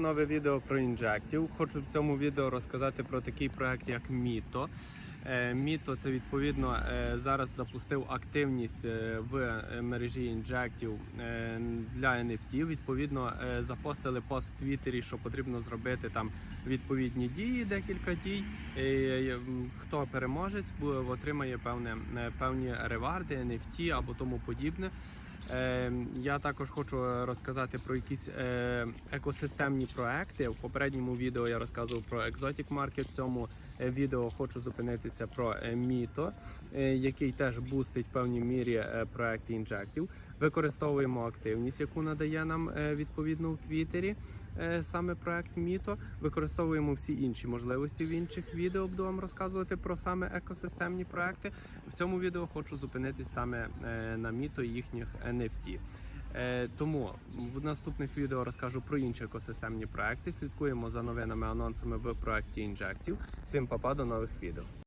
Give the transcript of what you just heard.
Нове відео про інжектів. Хочу в цьому відео розказати про такий проект, як Міто. Е, Міто це відповідно е, зараз запустив активність е, в мережі інжектів для NFT. Відповідно, запостили пост в Твіттері, що потрібно зробити там відповідні дії, декілька дій. М, Хто переможець, отримає певне е, певні реварди, NFT або тому подібне. Е, Я також хочу розказати про якісь е, екосистемні проекти. В попередньому відео я розказував про Exotic Market. В цьому е, відео хочу зупинитися про е, який теж бустить в певній мірі проекти інжектів. Використовуємо активність, яку надає нам відповідно в Твіттері. Саме проект Міто використовуємо всі інші можливості в інших відео. Буду вам розказувати про саме екосистемні проекти. В цьому відео хочу зупинитись саме е, на міто їхніх NFT. Е, Тому в наступних відео розкажу про інші екосистемні проекти. Слідкуємо за новинами анонсами в проекті інжектів. Всім папа, до нових відео.